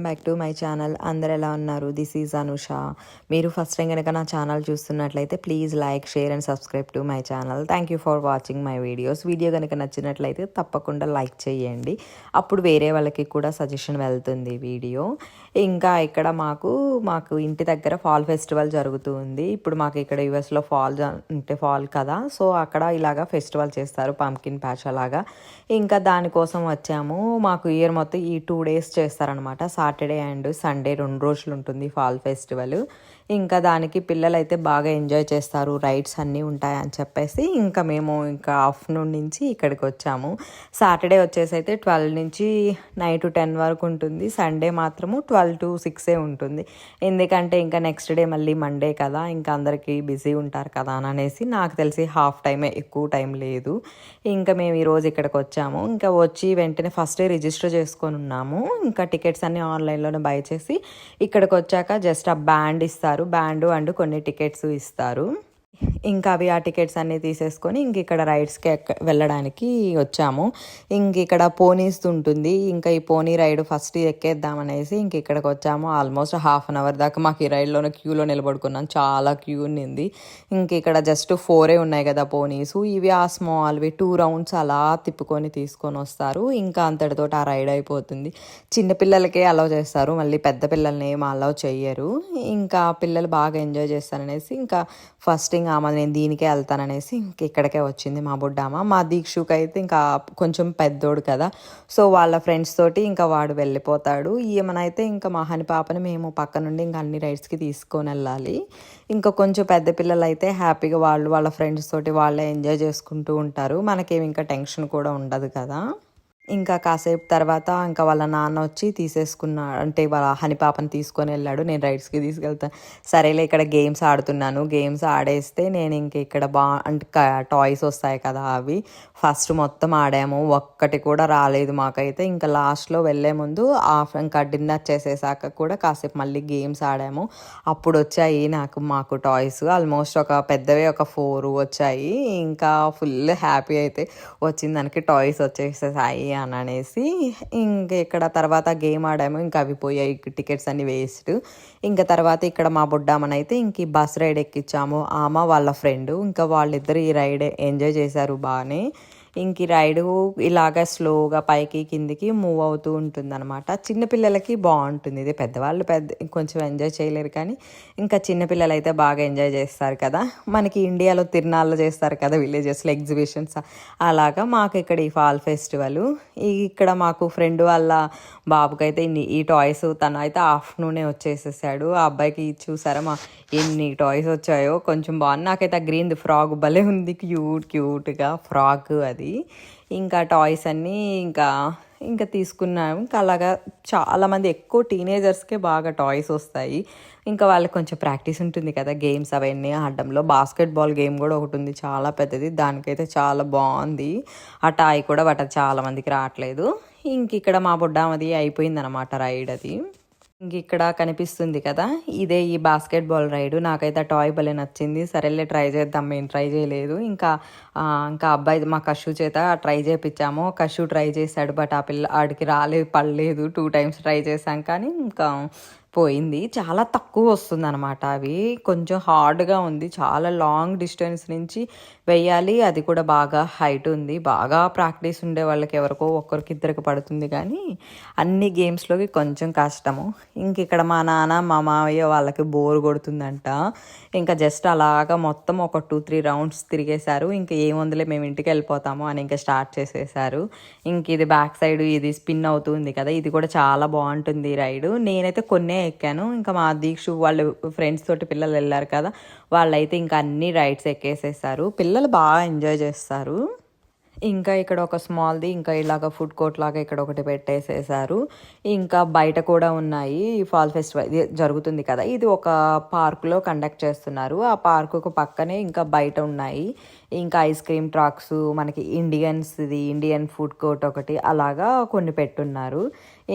Welcome back to my channel. అందరు ఎలా ఉన్నారు? This is Anusha. మీరు ఫస్ట్ టైం కనుక నా ఛానల్ చూస్తున్నట్లయితే please like share and subscribe to my channel thank you for watching my videos video కనుక నచ్చినట్లయితే తప్పకుండా లైక్ చేయండి. అప్పుడు వేరే వాళ్ళకి కూడా సజెషన్ వెళ్తుంది వీడియో ఇంకా ఇక్కడ మాకు మాకు ఇంటి దగ్గర ఫాల్ ఫెస్టివల్ జరుగుతూ ఉంది. ఇప్పుడు మాకు ఇక్కడ యుఎస్లో ఫాల్ అంటే ఫాల్ కదా. సో అక్కడ ఇలాగా ఫెస్టివల్ చేస్తారు పంకిన్ ప్యాచ్ అలాగా. ఇంకా దానికోసం వచ్చాము. మాకు ఇయర్ మొత్తం ఈ టూ డేస్ చేస్తారనమాట సాటర్డే అండ్ సండే రెండు రోజులు ఉంటుంది ఫాల్ ఫెస్టివల్. ఇంకా దానికి పిల్లలు అయితే బాగా ఎంజాయ్ చేస్తారు రైడ్స్ అన్నీ ఉంటాయని చెప్పేసి ఇంకా మేము ఇంకా ఆఫ్టర్నూన్ నుంచి ఇక్కడికి వచ్చాము. సాటర్డే వచ్చేసి అయితే ట్వెల్వ్ నుంచి నైట్ టెన్ వరకు ఉంటుంది సండే మాత్రము ట్వెల్వ్ టు సిక్సే ఉంటుంది. ఎందుకంటే ఇంకా నెక్స్ట్ డే మళ్ళీ మండే కదా ఇంకా అందరికీ బిజీ ఉంటారు కదా అని అనేసి నాకు తెలిసి హాఫ్ టైమే ఎక్కువ టైం లేదు. ఇంకా మేము ఈరోజు ఇక్కడికి వచ్చాము. ఇంకా వచ్చి వెంటనే ఫస్టే రిజిస్టర్ చేసుకొని ఉన్నాము. ఇంకా టికెట్స్ అన్నీ ఆన్లైన్లోనే బై చేసి ఇక్కడికి వచ్చాక జస్ట్ ఆ బ్యాండ్ ఇస్తారు. బ్యాండ్ అండ్ కొన్ని టికెట్స్ ఇస్తారు. ఇంకా అవి ఆ టికెట్స్ అన్నీ తీసేసుకొని ఇంక ఇక్కడ రైడ్స్కి ఎక్క వెళ్ళడానికి వచ్చాము. ఇంక ఇక్కడ పోనీస్ ఉంటుంది. ఇంకా ఈ పోనీ రైడ్ ఫస్ట్ ఎక్కేద్దామనేసి ఇంక ఇక్కడికి వచ్చాము. ఆల్మోస్ట్ హాఫ్ అన్ అవర్ దాకా మాకు ఈ రైడ్లోనే క్యూలో నిలబడుకున్నాం. చాలా క్యూ ఉన్నింది. ఇంక ఇక్కడ జస్ట్ ఫోరే ఉన్నాయి కదా పోనీస్. ఇవి ఆ స్మాల్వి టూ రౌండ్స్ అలా తిప్పుకొని తీసుకొని వస్తారు. ఇంకా అంతటితో ఆ రైడ్ అయిపోతుంది. చిన్నపిల్లలకే అలౌ చేస్తారు. మళ్ళీ పెద్ద పిల్లల్ని ఏం అలౌ చేయరు ఇంకా పిల్లలు బాగా ఎంజాయ్ చేస్తారనేసి ఇంకా ఫస్ట్ ఇంకా ఆమె నేను దీనికే వెళ్తాననేసి ఇంక ఇక్కడికే వచ్చింది మా బుడ్డామ. మా దీక్షుకి అయితే ఇంకా కొంచెం పెద్దోడు కదా. సో వాళ్ళ ఫ్రెండ్స్ తోటి ఇంకా వాడు వెళ్ళిపోతాడు. ఈమెనైతే ఇంకా మా హని పాపని మేము పక్క నుండి ఇంకా అన్ని రైడ్స్కి తీసుకొని వెళ్ళాలి. ఇంకా కొంచెం పెద్ద పిల్లలు అయితే హ్యాపీగా వాళ్ళు వాళ్ళ ఫ్రెండ్స్ తోటి వాళ్ళే ఎంజాయ్ చేసుకుంటూ ఉంటారు. మనకేమి ఇంకా టెన్షన్ కూడా ఉండదు కదా. ఇంకా కాసేపు తర్వాత ఇంకా వాళ్ళ నాన్న వచ్చి తీసేసుకున్నా అంటే వాళ్ళ హని పాపని తీసుకొని వెళ్ళాడు. నేను రైడ్స్కి తీసుకెళ్తాను సరేలే ఇక్కడ గేమ్స్ ఆడుతున్నాను. గేమ్స్ ఆడేస్తే నేను ఇంక ఇక్కడ బా అంటే టాయ్స్ వస్తాయి కదా అవి. ఫస్ట్ మొత్తం ఆడాము. ఒక్కటి కూడా రాలేదు మాకైతే. ఇంకా లాస్ట్లో వెళ్ళే ముందు ఆఫ్ ఇంకా డిన్నర్ చేసేసాక కూడా కాసేపు మళ్ళీ గేమ్స్ ఆడాము. అప్పుడు వచ్చాయి నాకు మాకు టాయ్స్. ఆల్మోస్ట్ ఒక పెద్దవి ఒక ఫోర్ వచ్చాయి. ఇంకా ఫుల్ హ్యాపీ అయితే వచ్చింది. దానికి టాయ్స్ వచ్చేసేసాయి అని అనేసి ఇంక ఇక్కడ తర్వాత గేమ్ ఆడాము. ఇంకా అవి పోయాయి. టికెట్స్ అన్ని వేస్ట్. ఇంకా తర్వాత ఇక్కడ మా బుడ్డామనైతే ఇంక ఈ బస్ రైడ్ ఎక్కించాము. ఆమె వాళ్ళ ఫ్రెండ్. ఇంకా వాళ్ళిద్దరు ఈ రైడ్ ఎంజాయ్ చేశారు బాగానే. ఇంక ఈ రైడు ఇలాగ స్లోగా పైకి కిందికి మూవ్ అవుతూ ఉంటుంది అనమాట చిన్నపిల్లలకి బాగుంటుంది. ఇది పెద్దవాళ్ళు పెద్ద కొంచెం ఎంజాయ్ చేయలేరు కానీ ఇంకా చిన్నపిల్లలు అయితే బాగా ఎంజాయ్ చేస్తారు కదా. మనకి ఇండియాలో తిరునాళ్ళు చేస్తారు కదా విలేజెస్లో ఎగ్జిబిషన్స్. అలాగా మాకు ఇక్కడ ఈ ఫాల్ ఫెస్టివల్ ఇక్కడ మాకు ఫ్రెండ్ వాళ్ళ బాబుకైతే ఇన్ని ఈ టాయ్స్ తను అయితే ఆఫ్టర్నూనే వచ్చేసేసాడు. ఆ అబ్బాయికి చూసారా మా ఎన్ని టాయ్స్ వచ్చాయో కొంచెం బాగుంది. నాకైతే ఆ గ్రీన్ ఫ్రాక్ భలే ఉంది. క్యూట్ క్యూట్గా ఫ్రాక్ అది. ఇంకా టాయ్స్ అన్నీ ఇంకా ఇంకా తీసుకున్నాం. ఇంకా అలాగా చాలామంది ఎక్కువ టీనేజర్స్కే బాగా టాయ్స్ వస్తాయి. ఇంకా వాళ్ళకి కొంచెం ప్రాక్టీస్ ఉంటుంది కదా గేమ్స్ అవన్నీ. ఆడడంలో బాస్కెట్బాల్ గేమ్ కూడా ఒకటి ఉంది చాలా పెద్దది. దానికైతే చాలా బాగుంది. ఆ టాయ్ కూడా బట్ చాలామందికి చాలా మందికి రావట్లేదు. ఇంక ఇక్కడ మా బుడ్డామది అయిపోయింది అనమాట రైడ్ అది. ఇక్కడ కనిపిస్తుంది కదా ఇదే ఈ బాస్కెట్ బాల్ రైడ్ నాకైతే టాయ్ భలే నచ్చింది. సరేలే ట్రై చేద్దాం. మేము ట్రై చేయలేదు. ఇంకా ఇంకా అబ్బాయి మా కషు చేత ట్రై చేయించాము కషు ట్రై చేశాడు బట్ ఆ పిల్ల ఆడికి రాలేదు పడలేదు. టూ టైమ్స్ ట్రై చేశాం కానీ ఇంకా పోయింది. చాలా తక్కువ వస్తుంది అనమాట అవి. కొంచెం హార్డ్గా ఉంది. చాలా లాంగ్ డిస్టెన్స్ నుంచి వేయాలి అది కూడా బాగా హైట్ ఉంది. బాగా ప్రాక్టీస్ ఉండే వాళ్ళకి ఎవరికో ఒక్కరికి ఇద్దరికి పడుతుంది కానీ అన్ని గేమ్స్లోకి కొంచెం కష్టము. ఇంక ఇక్కడ మా నాన్న మా మామయ్య వాళ్ళకి బోర్ కొడుతుందంట. ఇంకా జస్ట్ అలాగా మొత్తం ఒక టూ త్రీ రౌండ్స్ తిరిగేశారు. ఇంకా ఏముందిలే మేము ఇంటికి వెళ్ళిపోతాము అని ఇంకా స్టార్ట్ చేసేసారు. ఇంక ఇది బ్యాక్ సైడ్ ఇది స్పిన్ అవుతుంది కదా. ఇది కూడా చాలా బాగుంటుంది రైడ్ నేనైతే కొన్ని ఎక్కాను. ఇంకా మా దీక్షు వాళ్ళు ఫ్రెండ్స్ తోటి పిల్లలు వెళ్ళారు కదా వాళ్ళైతే ఇంకా అన్ని రైడ్స్ ఎక్కేసేసారు. పిల్లలు బాగా ఎంజాయ్ చేస్తారు. ఇంకా ఇక్కడ ఒక స్మాల్ది ఇంకా ఇలాగ ఫుడ్ కోర్ట్ లాగా ఇక్కడ ఒకటి పెట్టేసేసారు. ఇంకా బయట కూడా ఉన్నాయి ఫాల్ ఫెస్టివల్ జరుగుతుంది కదా ఇది ఒక పార్కులో కండక్ట్ చేస్తున్నారు. ఆ పార్కుకు పక్కనే ఇంకా బయట ఉన్నాయి. ఇంకా ఐస్ క్రీమ్ ట్రాక్స్ మనకి ఇండియన్స్ ఇది ఇండియన్ ఫుడ్ కోర్ట్ ఒకటి అలాగా కొన్ని పెట్టున్నారు.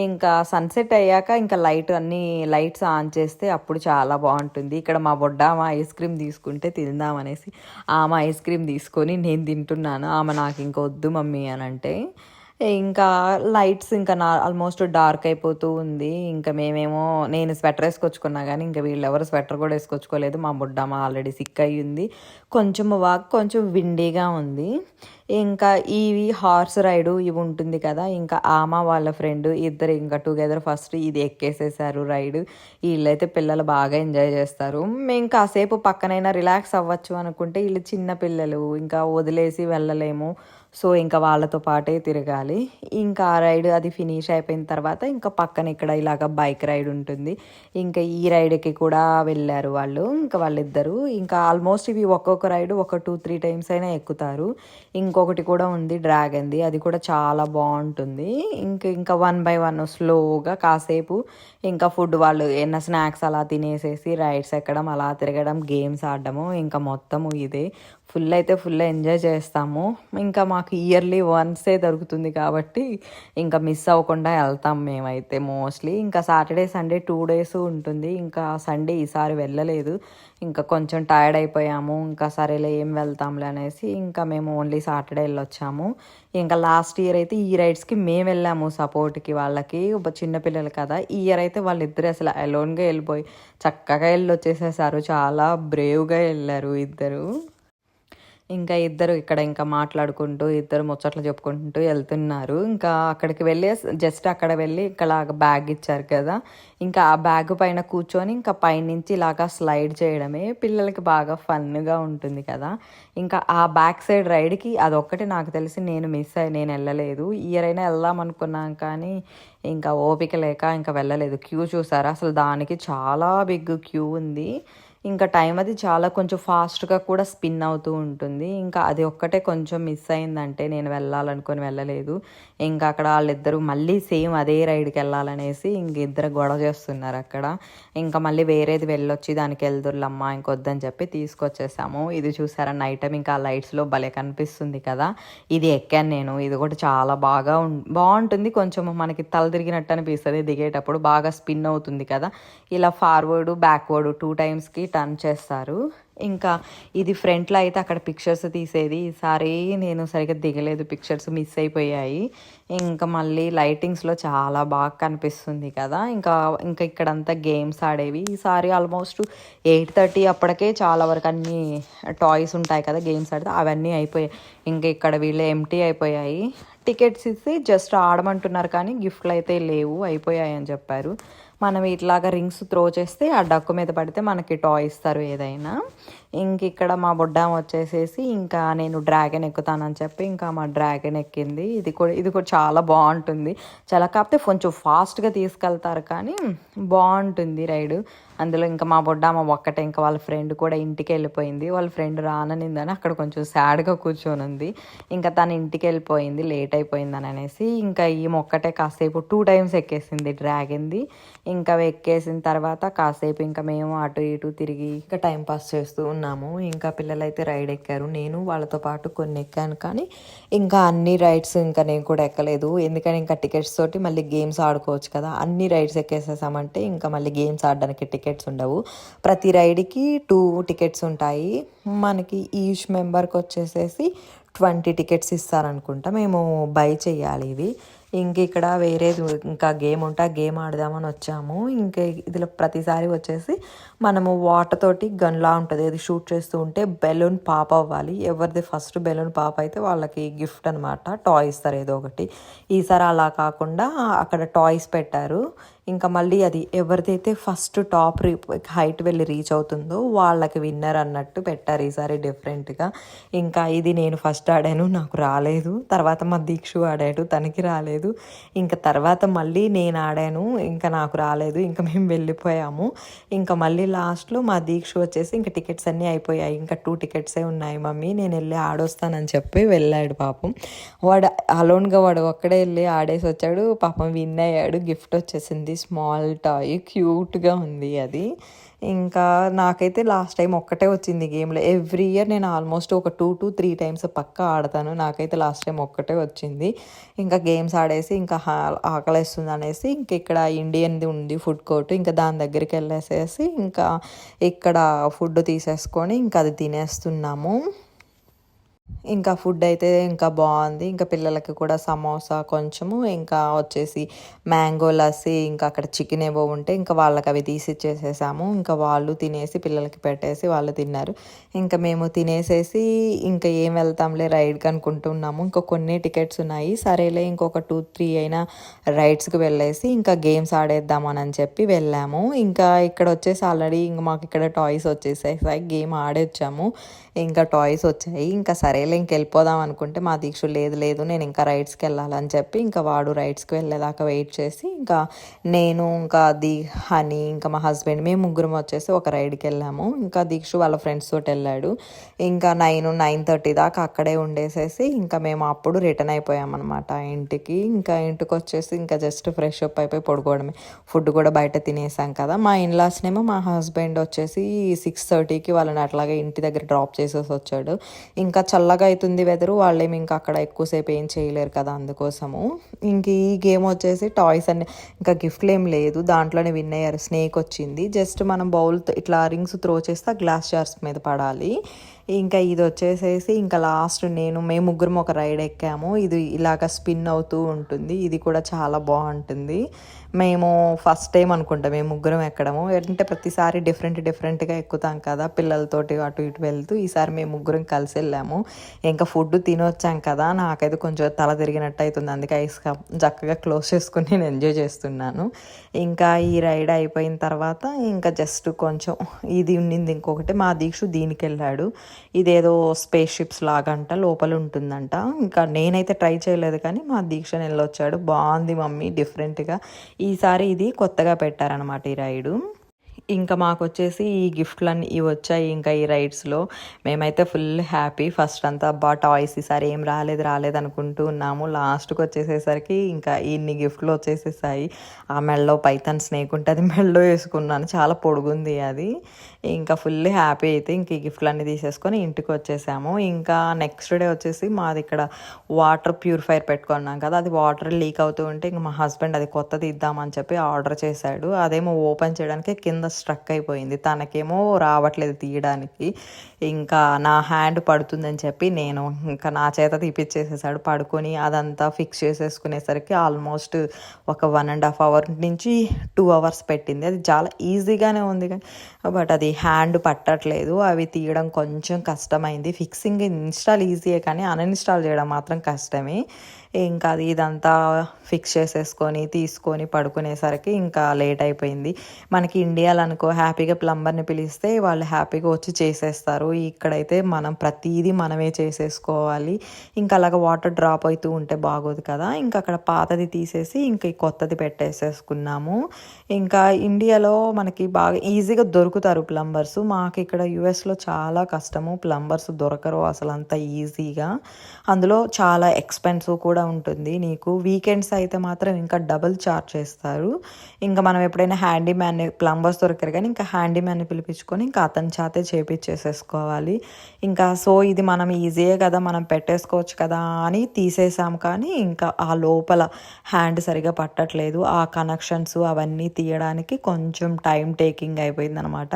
ఇంకా సన్సెట్ అయ్యాక ఇంకా లైట్ అన్ని లైట్స్ ఆన్ చేస్తే అప్పుడు చాలా బాగుంటుంది. ఇక్కడ మా బొడ్డ ఆమె ఐస్ క్రీమ్ తీసుకుంటే తిందామనేసి ఆమె ఐస్ క్రీమ్ తీసుకొని నేను తింటున్నాను. ఆమె నాకు ఇంకా వద్దు మమ్మీ అని అంటే ఇంకా లైట్స్ ఇంకా నా ఆల్మోస్ట్ డార్క్ అయిపోతూ ఉంది. ఇంకా మేమేమో నేను స్వెటర్ వేసుకొచ్చుకున్నా కానీ ఇంకా వీళ్ళెవరు స్వెటర్ కూడా వేసుకొచ్చుకోలేదు. మా బుడ్డమ్మ ఆల్రెడీ సిక్ అయ్యింది కొంచెం వాక్ కొంచెం విండీగా ఉంది. ఇంకా ఇవి హార్స్ రైడు ఇవి ఉంటుంది కదా ఇంకా ఆమ వాళ్ళ ఫ్రెండ్ ఇద్దరు ఇంకా టుగెదర్ ఫస్ట్ ఇది ఎక్కేసేసారు రైడ్ వీళ్ళైతే పిల్లలు బాగా ఎంజాయ్ చేస్తారు. మేము కాసేపు పక్కనైనా రిలాక్స్ అవ్వచ్చు అనుకుంటే వీళ్ళు చిన్న పిల్లలు ఇంకా వదిలేసి వెళ్ళలేము. సో ఇంకా వాళ్ళతో పాటే తిరగాలి. ఇంకా ఆ రైడ్ అది ఫినిష్ అయిపోయిన తర్వాత ఇంకా పక్కన ఇక్కడ ఇలాగ బైక్ రైడ్ ఉంటుంది. ఇంకా ఈ రైడ్కి కూడా వెళ్ళారు వాళ్ళు. ఇంకా వాళ్ళిద్దరు ఇంకా ఆల్మోస్ట్ ఇవి ఒక్కొక్క రైడ్ ఒక టూ త్రీ టైమ్స్ అయినా ఎక్కుతారు. ఇంకొకటి కూడా ఉంది డ్రాగన్ది. అది కూడా చాలా బాగుంటుంది. ఇంకా ఇంకా వన్ బై వన్ స్లోగా కాసేపు ఇంకా ఫుడ్ వాళ్ళు ఏమైనా స్నాక్స్ అలా తినేసేసి రైడ్స్ ఎక్కడం అలా తిరగడం గేమ్స్ ఆడడము ఇంకా మొత్తము ఇదే. ఫుల్ అయితే ఫుల్ ఎంజాయ్ చేస్తాము. ఇంకా మాకు ఇయర్లీ వన్సే దొరుకుతుంది కాబట్టి ఇంకా మిస్ అవ్వకుండా వెళ్తాం మేమైతే మోస్ట్లీ ఇంకా సాటర్డే సండే టూ డేస్ ఉంటుంది. ఇంకా సండే ఈసారి వెళ్ళలేదు. ఇంకా కొంచెం టైర్డ్ అయిపోయాము. ఇంకా సరేలే ఏం వెళ్తాంలే అనేసి ఇంకా మేము ఓన్లీ సాటర్డే వెళ్ళొచ్చాము. ఇంకా లాస్ట్ ఇయర్ అయితే ఈ రైడ్స్కి మేము వెళ్ళాము సపోర్ట్కి వాళ్ళకి. చిన్నపిల్లలు కదా. ఈ ఇయర్ అయితే వాళ్ళిద్దరు అసలు అలోన్గా వెళ్ళిపోయి చక్కగా వెళ్ళి వచ్చేసేసారు చాలా బ్రేవ్గా వెళ్ళారు ఇద్దరు. ఇంకా ఇద్దరు ఇక్కడ ఇంకా మాట్లాడుకుంటూ ఇద్దరు ముచ్చట్లు చెప్పుకుంటూ వెళ్తున్నారు. ఇంకా అక్కడికి వెళ్ళి జస్ట్ అక్కడ వెళ్ళి ఇక్కడ బ్యాగ్ ఇచ్చారు కదా. ఇంకా ఆ బ్యాగ్ పైన కూర్చొని ఇంకా పైనుంచి ఇలాగా స్లైడ్ చేయడమే పిల్లలకి బాగా ఫన్గా ఉంటుంది కదా. ఇంకా ఆ బ్యాక్ సైడ్ రైడ్కి అదొక్కటి నాకు తెలిసి నేను మిస్ అయ్యి నేను వెళ్ళలేదు. ఇయర్ అయినా వెళ్దాం అనుకున్నాను కానీ ఇంకా ఓపిక లేక ఇంకా వెళ్ళలేదు. క్యూ చూసారా? అసలు దానికి చాలా బిగ్ క్యూ ఉంది. ఇంకా టైం అది చాలా కొంచెం ఫాస్ట్గా కూడా స్పిన్ అవుతూ ఉంటుంది. ఇంకా అది ఒక్కటే కొంచెం మిస్ అయిందంటే నేను వెళ్ళాలనుకొని వెళ్ళలేదు. ఇంకా అక్కడ వాళ్ళిద్దరూ మళ్ళీ సేమ్ అదే రైడ్కి వెళ్ళాలనేసి ఇంక ఇద్దరు గొడవ చేస్తున్నారు అక్కడ. ఇంకా మళ్ళీ వేరేది వెళ్ళొచ్చి దానికి వెళ్దుర్లమ్మా ఇంకొద్దని చెప్పి తీసుకొచ్చేసాము. ఇది చూసారా నైట్ టైం ఇంకా లైట్స్లో భలే కనిపిస్తుంది కదా. ఇది ఎక్కాను నేను. ఇది కూడా చాలా బాగా బాగుంటుంది. కొంచెం మనకి తల తిరిగినట్టు అనిపిస్తుంది. దిగేటప్పుడు బాగా స్పిన్ అవుతుంది కదా. ఇలా ఫార్వర్డ్ బ్యాక్వర్డ్ టూ టైమ్స్కి టర్న్ చేస్తారు. ఇంకా ఇది ఫ్రంట్లో అయితే అక్కడ పిక్చర్స్ తీసేది. ఈసారి నేను సరిగ్గా దిగలేదు. పిక్చర్స్ మిస్ అయిపోయాయి. ఇంకా మళ్ళీ లైటింగ్స్లో చాలా బాగా కనిపిస్తుంది కదా. ఇంకా ఇంకా ఇక్కడంతా గేమ్స్ ఆడేవి. ఈసారి ఆల్మోస్ట్ ఎయిట్ థర్టీ అప్పటికే చాలా వరకు అన్ని టాయ్స్ ఉంటాయి కదా గేమ్స్ ఆడితే అవన్నీ అయిపోయాయి. ఇంకా ఇక్కడ వీళ్ళు ఎంటీ అయిపోయాయి. టికెట్స్ ఇస్తే జస్ట్ ఆడమంటున్నారు కానీ గిఫ్ట్లు అయితే లేవు. అయిపోయాయి అని చెప్పారు. మనం ఇట్లాగా రింగ్స్ త్రో చేస్తే ఆ డక్కు మీద పడితే మనకి టాయ్ ఇస్తారు ఏదైనా. ఇంక ఇక్కడ మా బుడ్డం వచ్చేసేసి ఇంకా నేను డ్రాగన్ ఎక్కుతానని చెప్పి ఇంకా మా డ్రాగన్ ఎక్కింది. ఇది కూడా ఇది కూడా చాలా బాగుంటుంది. చాలా కాకపోతే కొంచెం ఫాస్ట్గా తీసుకెళ్తారు కానీ బాగుంటుంది రైడు. అందులో ఇంకా మా బొడ్డమ్మ ఒక్కటే ఇంకా వాళ్ళ ఫ్రెండ్ కూడా ఇంటికి వెళ్ళిపోయింది. వాళ్ళ ఫ్రెండ్ రాననిందని అక్కడ కొంచెం సాడ్గా కూర్చొని ఉంది. ఇంకా తను ఇంటికి వెళ్ళిపోయింది లేట్ అయిపోయిందని అనేసి. ఇంకా ఈ మొక్కటే కాసేపు టూ టైమ్స్ ఎక్కేసింది డ్రాగన్ది. ఇంకా ఎక్కేసిన తర్వాత కాసేపు ఇంకా మేము అటు ఇటు తిరిగి ఇంకా టైం పాస్ చేస్తూ ఉన్నాము. ఇంకా పిల్లలైతే రైడ్ ఎక్కారు. నేను వాళ్ళతో పాటు కొన్ని ఎక్కాను కానీ ఇంకా అన్ని రైడ్స్ ఇంకా నేను కూడా ఎక్కలేదు. ఎందుకంటే ఇంకా టికెట్స్ తోటి మళ్ళీ గేమ్స్ ఆడుకోవచ్చు కదా. అన్ని రైడ్స్ ఎక్కేసేసామంటే ఇంకా మళ్ళీ గేమ్స్ ఆడడానికి టికెట్స్ ఉండవు. ప్రతి రైడ్కి టూ టికెట్స్ ఉంటాయి. మనకి ఈచ్ మెంబర్కి వచ్చేసేసి ట్వంటీ టికెట్స్ ఇస్తారనుకుంటా. మేము బై చేయాలి ఇవి. ఇంక ఇక్కడ వేరేది ఇంకా గేమ్ ఉంటే ఆ గేమ్ ఆడదామని వచ్చాము. ఇంకా ఇదిలో ప్రతిసారి వచ్చేసి మనము వాటర్ తోటి గన్లా ఉంటుంది. అది షూట్ చేస్తూ ఉంటే బెలూన్ పాప్ అవ్వాలి. ఎవరిది ఫస్ట్ బెలూన్ పాప్ అయితే వాళ్ళకి గిఫ్ట్ అనమాట టాయ్ ఇస్తారు ఏదో ఒకటి. ఈసారి అలా కాకుండా అక్కడ టాయ్స్ పెట్టారు. ఇంకా మళ్ళీ అది ఎవరిదైతే ఫస్ట్ టాప్ హైట్ వెళ్ళి రీచ్ అవుతుందో వాళ్ళకి విన్నర్ అన్నట్టు పెట్టారు ఈసారి డిఫరెంట్గా ఇంకా ఇది నేను ఫస్ట్ ఆడాను నాకు రాలేదు. తర్వాత మా దీక్షు ఆడాడు తనకి రాలేదు. ఇంకా తర్వాత మళ్ళీ నేను ఆడాను ఇంకా నాకు రాలేదు ఇంకా మేము వెళ్ళిపోయాము. ఇంకా మళ్ళీ లాస్ట్లో మా దీక్ష వచ్చేసి ఇంకా టికెట్స్ అన్నీ అయిపోయాయి. ఇంకా టూ టికెట్సే ఉన్నాయి మమ్మీ. నేను వెళ్ళి ఆడొస్తానని చెప్పి వెళ్ళాడు పాపం. వాడు అలోన్గా వాడు ఒక్కడే వెళ్ళి ఆడేసి వచ్చాడు. పాపం విన్ అయ్యాడు గిఫ్ట్ వచ్చేసింది. స్మాల్ టాయ్ క్యూట్గా ఉంది అది. ఇంకా నాకైతే లాస్ట్ టైం ఒక్కటే వచ్చింది గేమ్లో ఎవ్రీ ఇయర్ నేను ఆల్మోస్ట్ ఒక టూ టు త్రీ టైమ్స్ పక్కా ఆడతాను. నాకైతే లాస్ట్ టైం ఒక్కటే వచ్చింది. ఇంకా గేమ్స్ ఆడేసి ఇంకా ఆకలిస్తుంది అనేసి ఇంక ఇక్కడ ఇండియన్ది ఉంది ఫుడ్ కోర్ట్ ఇంకా దాని దగ్గరికి వెళ్ళేసేసి ఇంకా ఇక్కడ ఫుడ్ తీసేసుకొని ఇంకా అది తినేస్తున్నాము. ఇంకా ఫుడ్ అయితే ఇంకా బాగుంది. ఇంకా పిల్లలకి కూడా సమోసా కొంచెము ఇంకా వచ్చేసి మ్యాంగో లస్సీ ఇంకా అక్కడ చికెన్ ఏవో ఉంటే ఇంకా వాళ్ళకి అవి తీసి ఇచ్చేసేసాము. ఇంకా వాళ్ళు తినేసి పిల్లలకి పెట్టేసి వాళ్ళు తిన్నారు. ఇంకా మేము తినేసేసి ఇంకా ఏం వెళ్తాంలే రైడ్కి అనుకుంటున్నాము. ఇంకా కొన్ని టికెట్స్ ఉన్నాయి. సరేలే ఇంకొక టూ త్రీ అయినా రైడ్స్కి వెళ్ళేసి ఇంకా గేమ్స్ ఆడేద్దామని అని చెప్పి వెళ్ళాము. ఇంకా ఇక్కడ వచ్చేసి ఆల్రెడీ ఇంకా మాకు ఇక్కడ టాయ్స్ వచ్చేసాయి గేమ్ ఆడొచ్చాము. ఇంకా టాయ్స్ వచ్చాయి. ఇంకా సరే సరేలే ఇంక వెళ్ళిపోదాం అనుకుంటే మా దీక్ష లేదు లేదు నేను ఇంకా రైడ్స్కి వెళ్ళాలని చెప్పి ఇంకా వాడు రైడ్స్కి వెళ్ళేదాకా వెయిట్ చేసి ఇంకా నేను ఇంకా ది హనీ ఇంకా మా హస్బెండ్ మేము ముగ్గురం వచ్చేసి ఒక రైడ్కి వెళ్ళాము. ఇంకా దీక్ష వాళ్ళ ఫ్రెండ్స్ తోటి వెళ్ళాడు. ఇంకా నైన్ నైన్ థర్టీ దాకా అక్కడే ఉండేసేసి ఇంకా మేము అప్పుడు రిటర్న్ అయిపోయామన్నమాట ఇంటికి. ఇంకా ఇంటికి వచ్చేసి ఇంకా జస్ట్ ఫ్రెష్ అప్ అయిపోయి పడుకోవడమే. ఫుడ్ కూడా బయట తినేసాం కదా. మా ఇన్లాస్నేమో మా హస్బెండ్ వచ్చేసి సిక్స్ థర్టీకి వాళ్ళని అట్లాగే ఇంటి దగ్గర డ్రాప్ చేసేసి వచ్చాడు. ఇంకా చల్లగా అవుతుంది వెదరు వాళ్ళేమి ఇంకా అక్కడ ఎక్కువసేపు ఏం చేయలేరు కదా అందుకోసము. ఇంక ఈ గేమ్ వచ్చేసి టాయ్స్ అన్ని ఇంకా గిఫ్ట్లు ఏం లేదు దాంట్లోనే విన్ అయ్యారు స్నేక్ వచ్చింది. జస్ట్ మనం బౌల్ ఇట్లా రింగ్స్ త్రో చేస్తే గ్లాస్ జార్స్ మీద పడాలి. ఇంకా ఇది వచ్చేసేసి ఇంకా లాస్ట్ నేను మేము ముగ్గురం ఒక రైడ్ ఎక్కాము. ఇది ఇలాగ స్పిన్ అవుతూ ఉంటుంది ఇది కూడా చాలా బాగుంటుంది. మేము ఫస్ట్ టైం అనుకుంటాం మేము ముగ్గురం ఎక్కడము. అంటే ప్రతిసారి డిఫరెంట్ డిఫరెంట్గా ఎక్కుతాం కదా పిల్లలతోటి అటు ఇటు వెళ్తూ. ఈసారి మేము ముగ్గురం కలిసి వెళ్ళాము. ఇంకా ఫుడ్ తినొచ్చాం కదా నాకైతే కొంచెం తల తిరిగినట్టు అవుతుంది అందుకే ఐస్ చక్కగా క్లోజ్ చేసుకుని నేను ఎంజాయ్ చేస్తున్నాను. ఇంకా ఈ రైడ్ అయిపోయిన తర్వాత ఇంకా జస్ట్ కొంచెం ఇది ఉండింది ఇంకొకటి. మా దీక్ష దీనికి వెళ్ళాడు. ఇదేదో స్పేస్ షిప్స్ లాగంట లోపల ఉంటుందంట. ఇంకా నేనైతే ట్రై చేయలేదు కానీ మా దీక్ష వెళ్ళొచ్చాడు బాగుంది మమ్మీ డిఫరెంట్గా ఈసారి ఇది కొత్తగా పెట్టారనమాట ఈ రైడు. ఇంకా మాకు వచ్చేసి ఈ గిఫ్ట్లన్నీ ఇవి వచ్చాయి ఇంకా ఈ రైడ్స్లో. మేమైతే ఫుల్ హ్యాపీ. ఫస్ట్ అంతా అబ్బా టాయ్స్ ఈసారి ఏం రాలేదు రాలేదు అనుకుంటూ ఉన్నాము. లాస్ట్కి వచ్చేసేసరికి ఇంకా ఇన్ని గిఫ్ట్లు వచ్చేసేసాయి. ఆ మెళ్ళలో పైథాన్ స్నేక్ ఉంటుంది అది వేసుకున్నాను. చాలా పొడుగుంది అది. ఇంకా ఫుల్ హ్యాపీ అయితే ఇంక ఈ గిఫ్ట్లు అన్నీ తీసేసుకొని ఇంటికి వచ్చేసాము. ఇంకా నెక్స్ట్ డే వచ్చేసి మాది ఇక్కడ వాటర్ ప్యూరిఫైర్ పెట్టుకున్నాం కదా అది వాటర్ లీక్ అవుతూ ఉంటే ఇంక మా హస్బెండ్ అది కొత్తది ఇద్దామని చెప్పి ఆర్డర్ చేశాడు. అదేమో ఓపెన్ చేయడానికి కింద స్ట్రక్ అయిపోయింది. తనకేమో రావట్లేదు తీయడానికి. ఇంకా నా హ్యాండ్ పడుతుందని చెప్పి నేను ఇంకా నా చేత తీపిచ్చేసేసాడు. పడుకొని అదంతా ఫిక్స్ చేసేసుకునేసరికి ఆల్మోస్ట్ ఒక వన్ అండ్ హాఫ్ అవర్ నుంచి టూ అవర్స్ పెట్టింది. అది చాలా ఈజీగానే ఉంది కానీ బట్ అది హ్యాండ్ పట్టట్లేదు. అవి తీయడం కొంచెం కష్టమైంది. ఫిక్సింగ్ ఇన్స్టాల్ ఈజీయే కానీ అన్ఇన్స్టాల్ చేయడం మాత్రం కష్టమే. ఇంకా అది ఇదంతా ఫిక్స్ చేసేసుకొని తీసుకొని పడుకునేసరికి ఇంకా లేట్ అయిపోయింది. మనకి ఇండియాలో అనుకో హ్యాపీగా ప్లంబర్ని పిలిస్తే వాళ్ళు హ్యాపీగా వచ్చి చేసేస్తారు. ఇక్కడైతే మనం ప్రతిదీ మనమే చేసేసుకోవాలి. ఇంకా అలాగ వాటర్ డ్రాప్ అవుతూ ఉంటే బాగోదు కదా. ఇంకా అక్కడ పాతది తీసేసి ఇంకా కొత్తది పెట్టేసేసుకున్నాము. ఇంకా ఇండియాలో మనకి బాగా ఈజీగా దొరుకుతారు ప్లంబర్స్ మాకు ఇక్కడ యుఎస్లో చాలా కష్టము. ప్లంబర్స్ దొరకరు అసలు అంత ఈజీగా అందులో చాలా ఎక్స్పెన్సివ్ కూడా ఉంటుంది. నీకు వీకెండ్స్ అయితే మాత్రం ఇంకా డబుల్ చార్జ్ చేస్తారు. ఇంకా మనం ఎప్పుడైనా హ్యాండీమ్యాన్ ప్లంబర్స్ దొరకరు కానీ ఇంకా హ్యాండీమ్యాన్ పిలిపించుకొని ఇంకా అతని చేతే చేపించేసేసుకోవాలి. ఇంకా సో ఇది మనం ఈజీయే కదా మనం పెట్టేసుకోవచ్చు కదా అని తీసేసాం కానీ ఇంకా ఆ లోపల హ్యాండ్ సరిగా పట్టట్లేదు. ఆ కనెక్షన్స్ అవన్నీ తీయడానికి కొంచెం టైం టేకింగ్ అయిపోయింది అనమాట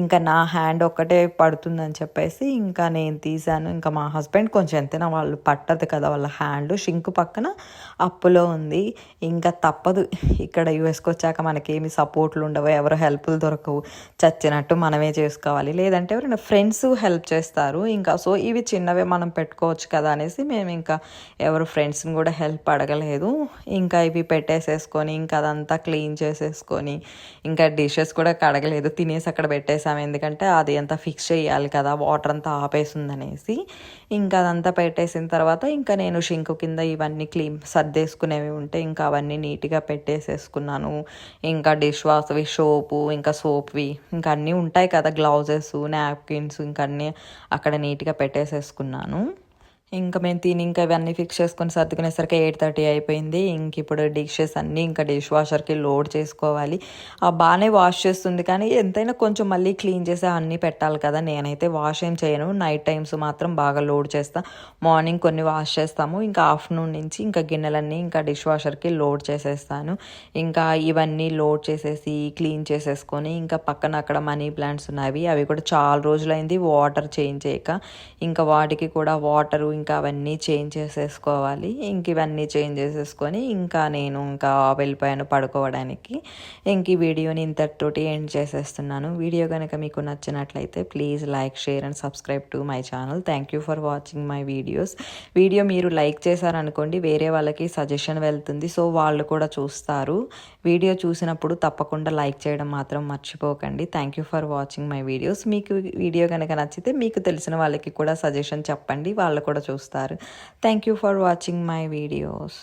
ఇంకా నా హ్యాండ్ ఒక్కటే పడుతుందని చెప్పేసి ఇంకా నేను తీసాను ఇంకా మా హస్బెండ్ కొంచెం ఎంతైనా వాళ్ళు పట్టదు కదా వాళ్ళ హ్యాండ్ షింక్ పక్కన అప్పులో ఉంది. ఇంకా తప్పదు. ఇక్కడ యుఎస్కి వచ్చాక మనకేమి సపోర్ట్లు ఉండవు. ఎవరు హెల్ప్లు దొరకవు. చచ్చినట్టు మనమే చేసుకోవాలి. లేదంటే ఎవరైనా ఫ్రెండ్స్ హెల్ప్ చేస్తారు. ఇంకా సో ఇవి చిన్నవే మనం పెట్టుకోవచ్చు కదా అనేసి మేము ఇంకా ఎవరు ఫ్రెండ్స్ని కూడా హెల్ప్ అడగలేదు. ఇంకా ఇవి పెట్టేసేసుకొని ఇంకా అదంతా క్లీన్ చేసేసుకొని ఇంకా డిషెస్ కూడా కడగలేదు. తినేసి అక్కడ పెట్టేసాము ఎందుకంటే అది అంతా ఫిక్స్ చేయాలి కదా. వాటర్ అంతా ఆపేసిందనేసి. ఇంకా అదంతా పెట్టేసిన తర్వాత ఇంకా నేను షింకు కింద ఇవన్నీ క్లీన్ సర్దేసుకునేవి ఉంటే ఇంకా అవన్నీ నీట్గా పెట్టేసేసుకున్నాను. ఇంకా డిష్ వాష్వి సోపు ఇంకా సోప్వి ఇంకా అన్నీ ఉంటాయి కదా గ్లౌజెస్ నాప్కిన్స్ ఇంకా అన్నీ అక్కడ నీట్గా పెట్టేసేసుకున్నాను. ఇంకా మేము తిని ఇంకా ఇవన్నీ ఫిక్స్ చేసుకొని సర్దుకునేసరికి ఎయిట్ థర్టీ అయిపోయింది. ఇంక ఇప్పుడు డిషెస్ అన్నీ ఇంకా డిష్ వాషర్కి లోడ్ చేసుకోవాలి. ఆ బాగానే వాష్ చేస్తుంది కానీ ఎంతైనా కొంచెం మళ్ళీ క్లీన్ చేసి అన్నీ పెట్టాలి కదా. నేనైతే వాష్ ఏం చేయను. నైట్ టైమ్స్ మాత్రం బాగా లోడ్ చేస్తా. మార్నింగ్ కొన్ని వాష్ చేస్తాము. ఇంకా ఆఫ్టర్నూన్ నుంచి ఇంకా గిన్నెలన్నీ ఇంకా డిష్ వాషర్కి లోడ్ చేసేస్తాను. ఇంకా ఇవన్నీ లోడ్ చేసేసి క్లీన్ చేసేసుకొని ఇంకా పక్కన అక్కడ మనీ ప్లాంట్స్ ఉన్నవి అవి కూడా చాలా రోజులైంది. వాటర్ చేంజ్ చేయక. ఇంకా వాటికి కూడా వాటరు ఇంకా అవన్నీ చేంజ్ చేసేసుకోవాలి. ఇంక ఇవన్నీ చేంజ్ చేసేసుకొని ఇంకా నేను ఇంకా వెళ్ళిపోయాను పడుకోవడానికి ఇంక ఈ వీడియోని ఇంతటితోటి ఎండ్ చేసేస్తున్నాను. వీడియో కనుక మీకు నచ్చినట్లయితే please like share and subscribe to my channel thank you for watching my videos video మీరు లైక్ చేశారనుకోండి వేరే వాళ్ళకి సజెషన్ వెళ్తుంది. సో వాళ్ళు కూడా చూస్తారు. వీడియో చూసినప్పుడు తప్పకుండా లైక్ చేయడం మాత్రం మర్చిపోకండి thank you for watching my videos మీకు వీడియో కనుక నచ్చితే మీకు తెలిసిన వాళ్ళకి కూడా సజెషన్ చెప్పండి వాళ్ళు కూడా చూస్తారు thank you for watching my videos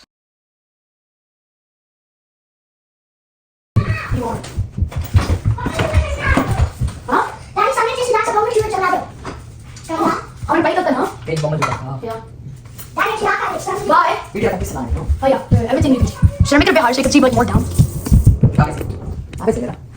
Dahil sa amin kasi nasa bawang sila sarado. Kaya, Kami balik ka. അവശതകളാണ്